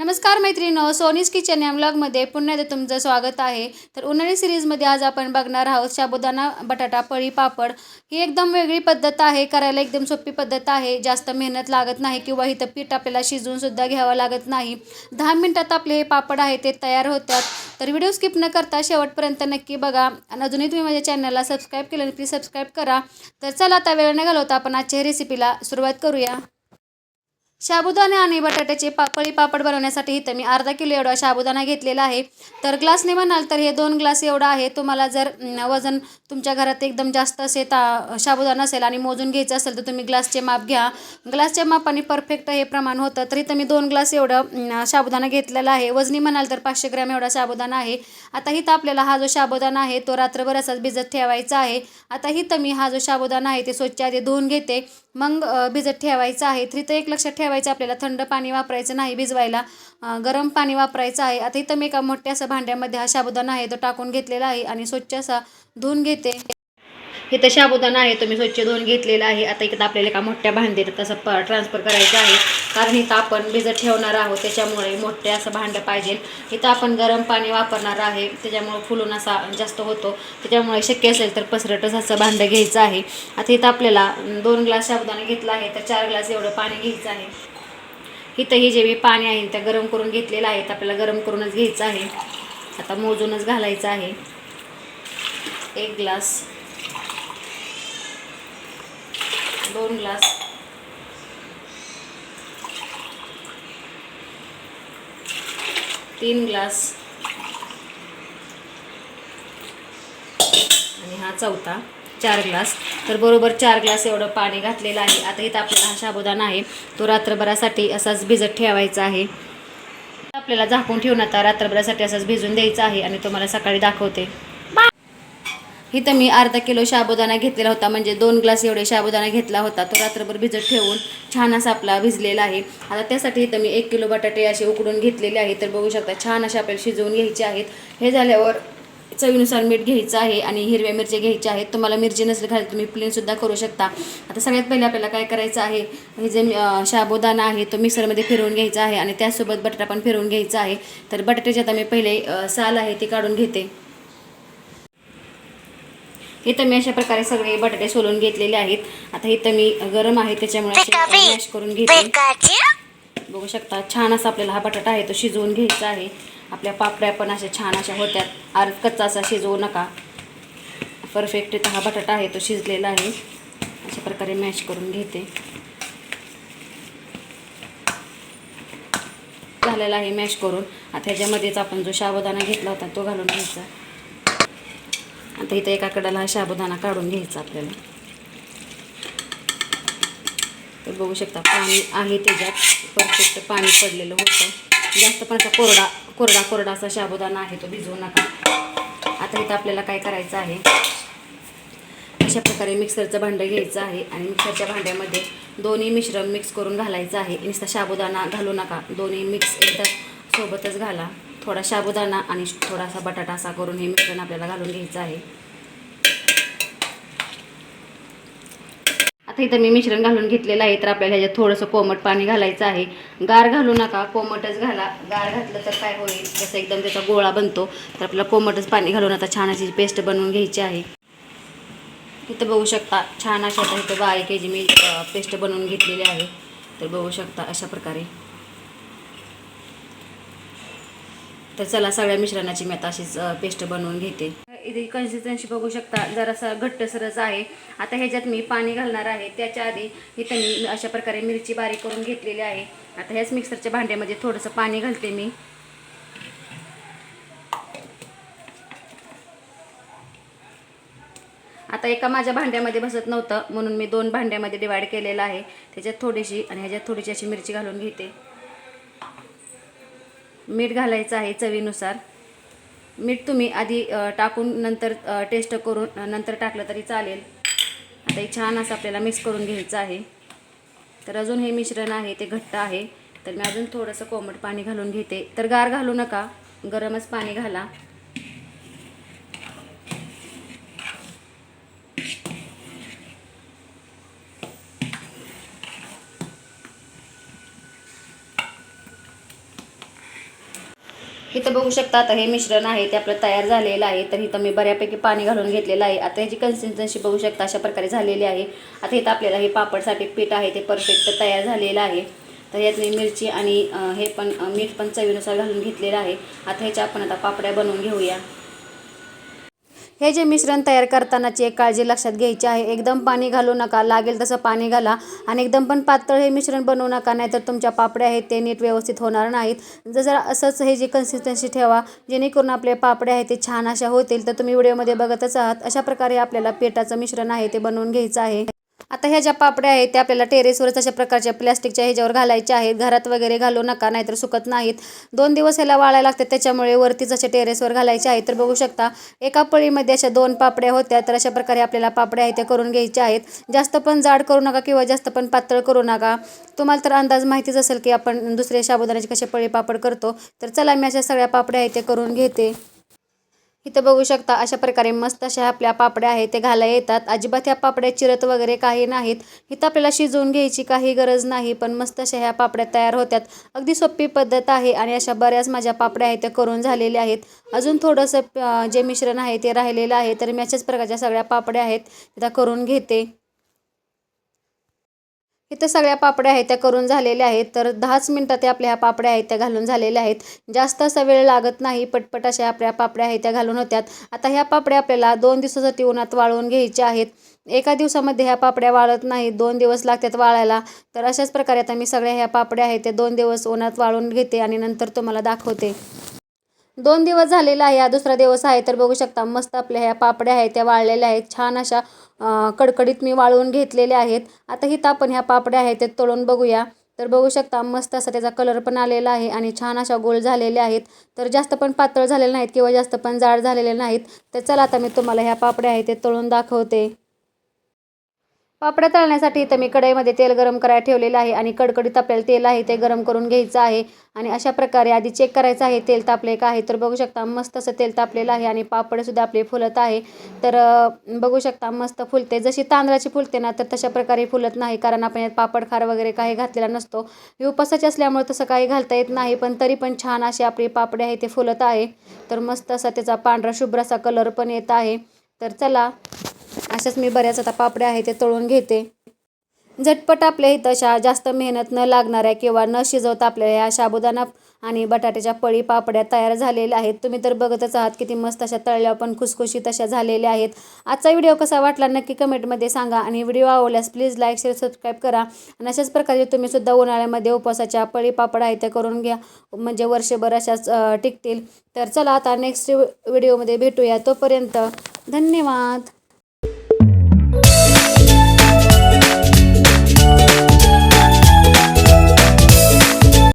नमस्कार मैत्रिणो सोनीस किचन या ब्लॉगमध्ये पुन्हा एकदा तुमचं स्वागत आहे. तर उन्हाळी सिरीजमध्ये आज आपण बघणार आहोत शाबुदाना बटाटा पळी पापड. ही एकदम वेगळी पद्धत आहे करायला एकदम सोपी पद्धत आहे. जास्त मेहनत लागत नाही किंवा इथं पीठ आपल्याला शिजवूनसुद्धा घ्यावं लागत नाही. दहा मिनटात आपले हे पापड आहे ते तयार होतात. तर व्हिडिओ स्किप न करता शेवटपर्यंत नक्की बघा. आणि अजूनही तुम्ही माझ्या चॅनलला सबस्क्राईब केलं नाही प्लीज सबस्क्राईब करा. तर चला आता वेळ न घालवता आपण आजच्या रेसिपीला सुरुवात करूया. साबुदाणे आणि बटाट्याचे पापडी पापड बनवण्यासाठी इथं मी अर्धा किलो एवढा साबुदाणा घेतलेला आहे. तर ग्लासने म्हणाल तर हे दोन ग्लास एवढा आहे. तुम्हाला जर वजन तुमच्या घरात एकदम जास्त असेल ता साबुदाणा असेल आणि मोजून घ्यायचं असेल तर तुम्ही ग्लासचे माप घ्या. ग्लासच्या मापाने परफेक्ट हे प्रमाण होतं. तर इथं मी दोन ग्लास एवढं साबुदाणा घेतलेला आहे. वजनी म्हणाल तर पाचशे ग्रॅम एवढा साबुदाणा आहे. आता इथं आपल्याला हा जो साबुदाणा आहे तो रात्रभर असाच भिजत ठेवायचा आहे. आता इथं मी हा जो साबुदाणा आहे ते स्वच्छ आधी धुवून घेते. मग भिजत ठेवायचं आहे. तर इथं एक लक्षात ठेवायचं आपल्याला थंड पाणी वापरायचं नाही भिजवायला. गरम पाणी वापरायचं आहे. आता इथं मी एका मोठ्या असं भांड्यामध्ये हा साबुदाणा आहे तो टाकून घेतलेला आहे आणि स्वच्छ असा धुवून घेते. इथं शाबुदाणं आहे तो मी स्वच्छ धुवून घेतलेला आहे. आता इकडं आपल्याला एका मोठ्या भांड्यात तसं प ट्रान्सफर करायचं आहे. कारण इथं आपण भिजत ठेवणार आहोत त्याच्यामुळे मोठे असं भांडं पाहिजे. इथं आपण गरम पाणी वापरणार आहे त्याच्यामुळे फुलून असा जास्त होतो. त्याच्यामुळे शक्य असेल तर पसरटच असं भांडं घ्यायचं आहे. आता इथं आपल्याला दोन ग्लास शाबुदाणं घेतला आहे तर चार ग्लास एवढं पाणी घ्यायचं आहे. इथं हे जे मी पाणी आहे ते गरम करून घेतलेलं आहे तर आपल्याला गरम करूनच घ्यायचं आहे. आता मोजूनच घालायचं आहे. एक ग्लास दोन ग्लास. तीन ग्लास. आणि हा चौथा चार ग्लास. तर बरोबर चार ग्लास एवढं पाणी घातलेलं आहे. आता इथं आपल्याला हा साबुदाणा आहे. तो रात्रभरासाठी असाच भिजत ठेवायचा आहे. आपल्याला झाकून ठेवून आता रात्रभरासाठी असाच भिजून द्यायचा आहे आणि तुम्हाला सकाळी दाखवते. इथं मी अर्धा किलो शाबुदाना घेतलेला होता म्हणजे दोन ग्लास एवढे शाबुदाना घेतला होता. तो रात्रभर भिजत ठेवून छान असा आपला भिजलेला आहे. आता त्यासाठी इथं मी एक किलो बटाटे असे उकडून घेतलेले आहे तर बघू शकता छान असे आपल्याला शिजवून घ्यायचे आहेत. हे झाल्यावर चवीनुसार मीठ घ्यायचं आहे आणि हिरव्या मिरच्या घ्यायच्या आहेत. तुम्हाला मिरची नसली घाल तुम्ही प्लेनसुद्धा करू शकता. आता सगळ्यात पहिले आपल्याला काय करायचं आहे हे जे शाबुदाना आहे तो मिक्सरमध्ये फिरवून घ्यायचा आहे आणि त्यासोबत बटाटा पण फिरवून घ्यायचा आहे. तर बटाट्याचे आता मी पहिले साल आहे ते काढून घेते. इथं मी अशा प्रकारे सगळे बटाटे सोलून घेतलेले आहेत. आता इथं मी गरम आहे त्याच्यामुळे मॅश करून घेते. बघू शकता छान असा आपल्याला हा बटाटा आहे तो शिजवून घ्यायचा आहे. आपल्या पापड्या पण अशा छान अशा होत्यात. आर कच्चा असा शिजवू नका. परफेक्ट इथं हा बटाटा आहे तो शिजलेला आहे. अशा प्रकारे मॅश करून घेते. झालेला आहे मॅश करून. आता ह्याच्यामध्येच आपण जो साबुदाणा घेतला होता तो घालून घ्यायचा. आता इथं एका कडाला हा साबुदाणा काढून घ्यायचा आपल्याला. तर बघू शकता पाणी आहे त्याच्यात. परफेक्ट पाणी पडलेलं होतं. जास्त पण असा कोरडा कोरडा कोरडा असा साबुदाणा आहे तो भिजवू नका. आता इथं आपल्याला काय करायचं आहे? अशा प्रकारे मिक्सरचं भांडं घ्यायचं आहे आणि मिक्सरच्या भांड्यामध्ये दोन्ही मिश्रण मिक्स करून घालायचं आहे. नुसता साबुदाणा घालू नका. दोन्ही मिक्स एकदा सोबतच घाला. थोडा साबुदाणा आणि थोडासा बटाटा असा करून हे मिश्रण आपल्याला घालून घ्यायचं आहे. आता इथं मी मिश्रण घालून घेतलेलं आहे तर आपल्याला ह्याच्यात थोडंसं कोमट पाणी घालायचं आहे. गार घालू नका कोमटच घाला. गार घातलं तर काय होईल? जसं एकदम त्याचा गोळा बनतो तर आपल्याला कोमटच पाणी घालून आता छान अशी पेस्ट बनवून घ्यायची आहे. इथं बघू शकता छान अशा आता इथं बारीक याची मी पेस्ट बनवून घेतलेली आहे. तर बघू शकता अशा प्रकारे. तर चला सगळ्या मिश्रणाची मी आता अशीच पेस्ट बनवून घेते. इथे कन्सिस्टन्सी बघू शकता जरासा घट्टसरच आहे. आता ह्याच्यात मी पाणी घालणार आहे. त्याच्या आधी इथं मी अशा प्रकारे मिरची बारीक करून घेतलेली आहे. आता ह्याच मिक्सरच्या भांड्यामध्ये थोडंसं पाणी घालते मी. आता एका माझ्या भांड्यामध्ये बसत नव्हतं म्हणून मी दोन भांड्यामध्ये डिवाईड केलेलं आहे. त्याच्यात थोडीशी आणि ह्याच्यात थोडीशी अशी मिरची घालून घेते. मीठ घालायचं आहे चवीनुसार. मीठ तुम्ही आधी टाकून नंतर टेस्ट करून नंतर टाकलं तरी चालेल. आता छान असं आपल्याला मिक्स करून घ्यायचं आहे. तर अजून हे मिश्रण आहे ते घट्ट आहे. तर मी अजून थोडंसं कोमट पाणी घालून घेते. तर गार घालू नका गरमच पाणी घाला. इथं बघू शकता आता हे मिश्रण आहे ते आपलं तयार झालेलं आहे तर इथं मी बऱ्यापैकी पाणी घालून घेतलेलं आहे. आता ह्याची कन्सिस्टन्सी बघू शकता अशा प्रकारे झालेली आहे. आता इथं आपल्याला हे पापडसाठी पीठ आहे ते परफेक्ट तयार झालेलं आहे. तर यात मी मिरची आणि हे पण मीठ पण चवीनुसार घालून घेतलेलं आहे. आता ह्याच्या आपण आता पापड्या बनवून घेऊया. हे जे मिश्रण तयार करतानाची एक काळजी लक्षात घ्यायची आहे. एकदम पाणी घालू नका लागेल तसं पाणी घाला. आणि एकदम पण पातळ हे मिश्रण बनवू नका नाहीतर तुमच्या पापड्या आहेत ते नीट व्यवस्थित होणार नाहीत. जर असंच हे जी कन्सिस्टन्सी ठेवा जेणेकरून आपले पापड्या आहेत ते छान अशा होतील. तर तुम्ही व्हिडिओमध्ये बघतच आहात. अशा प्रकारे आपल्याला पिठाचं मिश्रण आहे ते बनवून घ्यायचं आहे. आता ह्या ज्या पापड्या आहेत त्या आपल्याला टेरेसवरच अशा प्रकारच्या प्लॅस्टिकच्या ह्याच्यावर घालायच्या आहेत. घरात वगैरे घालू नका नाहीतर सुकत नाहीत. दोन दिवस ह्याला वाळायला लागतात त्याच्यामुळे वरतीच अशा टेरेसवर घालायचे आहेत. तर बघू शकता एका पळीमध्ये अशा दोन पापड्या होत्या तर अशा प्रकारे आपल्याला पापड्या आहेत त्या करून घ्यायच्या आहेत. जास्त पण जाड करू नका किंवा जास्त पण पातळ करू नका. तुम्हाला तर अंदाज माहितीच असेल की आपण दुसरे साबुदाण्याचे कसे पळी पापड करतो. तर चला मी अशा सगळ्या पापड्या आहेत त्या करून घेते. इथं बघू शकता अशा प्रकारे मस्त अशा आपल्या पापड्या आहेत ते घालाय येतात. अजिबात ह्या पापड्या चिरत वगैरे काही नाहीत. इथं आपल्याला शिजवून घ्यायची काही गरज नाही पण मस्त अशा ह्या पापड्या तयार होत्यात. अगदी सोपी पद्धत आहे आणि अशा बऱ्याच माझ्या पापड्या आहेत त्या करून झालेल्या आहेत. अजून थोडंसं जे मिश्रण आहे ते राहिलेलं आहे तर मी अशाच प्रकारच्या सगळ्या पापड्या आहेत त्या करून घेते. इथं सगळ्या पापड्या आहेत त्या करून झालेल्या आहेत. तर दहाच मिनटात आपल्या ह्या पापड्या आहेत त्या घालून झालेल्या आहेत. जास्त असा वेळ लागत नाही पटपट अशा आपल्या पापड्या आहेत त्या घालून होत्यात. आता ह्या पापड्या आपल्याला दोन दिवसासाठी उन्हात वाळवून घ्यायच्या आहेत. एका दिवसामध्ये ह्या पापड्या वाळत नाहीत दोन दिवस लागतात वाळायला. तर अशाच प्रकारे आता मी सगळ्या ह्या पापड्या आहेत त्या दोन दिवस उन्हात वाळून घेते आणि नंतर तुम्हाला दाखवते. दोन दिवस झालेला आहे हा दुसरा दिवस आहे. तर बघू शकता मस्त आपल्या ह्या पापड्या आहेत त्या वाळलेल्या आहेत. छान अशा कडकडीत मी वाळवून घेतलेल्या आहेत. आता हिथं आपण ह्या पापड्या आहेत ते तळून बघूया. तर बघू शकता मस्त असा त्याचा कलर पण आलेला आहे आणि छान अशा गोल झालेल्या आहेत. तर जास्त पण पातळ झालेले नाहीत किंवा जास्त पण जाड झालेले नाहीत. तर चला आता मी तुम्हाला ह्या पापड्या आहेत ते तळून दाखवते. पापड्या तळण्यासाठी इथं मी कढईमध्ये तेल गरम करायला ठेवलेलं आहे आणि कडकडीत आपल्याला तेल आहे ते गरम करून घ्यायचं आहे. आणि अशा प्रकारे आधी चेक करायचं आहे तेल तापले का आहे तर बघू शकता मस्त असं तेल तापलेलं आहे आणि पापडसुद्धा आपले फुलत आहे. तर बघू शकता मस्त फुलते. जशी तांदळाची फुलते ना तर तशा प्रकारे फुलत नाही कारण आपण यात पापड खार वगैरे काही घातलेला नसतो. हे उपासाची असल्यामुळे तसं काही घालता येत नाही पण तरी पण छान असे आपली पापडे आहे ते फुलत आहे. तर मस्त असा त्याचा पांढरा शुभ्र असा कलर पण येत आहे. तर चला अशाच मी बऱ्याच आता पापड्या आहेत ते तळून घेते. झटपट आपल्या इथं अशा जास्त मेहनत न लागणाऱ्या किंवा न शिजवता आपल्या या साबुदाणा आणि बटाट्याच्या पळी पापड्या तयार झालेल्या आहेत. तुम्ही तर बघतच आहात किती मस्त अशा तळल्या पण खुसखुशीत अशा झालेल्या आहेत. आजचा व्हिडिओ कसा वाटला नक्की कमेंटमध्ये सांगा आणि व्हिडिओ आवडल्यास प्लीज लाईक शेअर सबस्क्राईब करा. आणि अशाच प्रकारे तुम्ही सुद्धा उन्हाळ्यामध्ये उपवासाच्या पळी पापड आहे त्या करून घ्या. म्हणजे वर्षभर अशाच टिकतील. तर चला आता नेक्स्ट व्हिडिओमध्ये भेटूया. तोपर्यंत धन्यवाद.